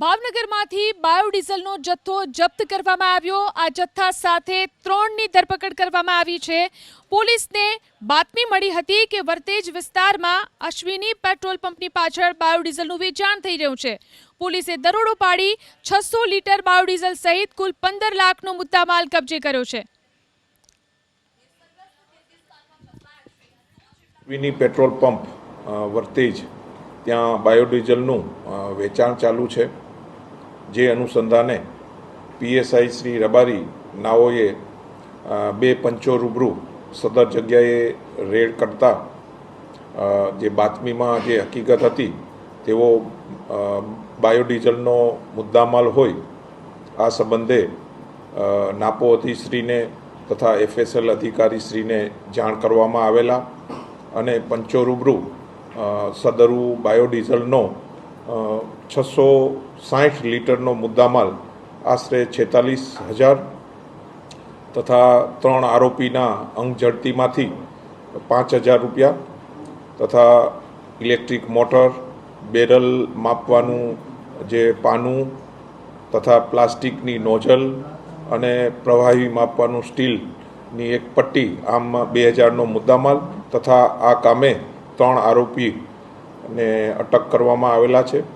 ભાવનગરમાંથી બાયોડીઝલનો જથ્થો જપ્ત કરવામાં આવ્યો. આ જથ્થા સાથે ત્રણની ધરપકડ કરવામાં આવી છે. પોલીસને બાતમી મળી હતી કે વર્તેજ વિસ્તારમાં અશ્વિની પેટ્રોલ પંપની પાછળ બાયોડીઝલનું વેચાણ થઈ રહ્યું છે. પોલીસે દરોડો પાડી છસો લીટર બાયોડીઝલ સહિત કુલ પંદર લાખનો મુદ્દામાલ કબજે કર્યો છે. વિની પેટ્રોલ પંપ વર્તેજ, ત્યાં બાયોડીઝલનું વેચાણ ચાલુ છે. જે અનુસંધાને પીએસઆઈ શ્રી રબારી નાઓએ બે પંચો રૂબરૂ સદર જગ્યાએ રેડ કરતા જે બાતમીમાં જે હકીકત હતી અ, બાયોડીઝલનો મુદ્દામાલ હોય આ સંબંધે નાપો અધિશ્રીને તથા એફએસએલ અધિકારીશ્રીને જાણ કરવામાં આવેલા અને પંચો રૂબરૂ સદરુ બાયોડીઝલનો છસો સાઠ લીટરનો મુદ્દામાલ આશરે છેતાલીસ હજાર તથા ત્રણ આરોપીના અંગ ઝડતીમાંથી પાંચ હજાર રૂપિયા તથા ઇલેક્ટ્રિક મોટર, બેરલ માપવાનું જે પાનું તથા પ્લાસ્ટિકની નોઝલ અને પ્રવાહી માપવાનું સ્ટીલની એક પટ્ટી આમ બે હજારનો મુદ્દામાલ તથા આ કામે ત્રણ આરોપીને અટક કરવામાં આવેલા છે.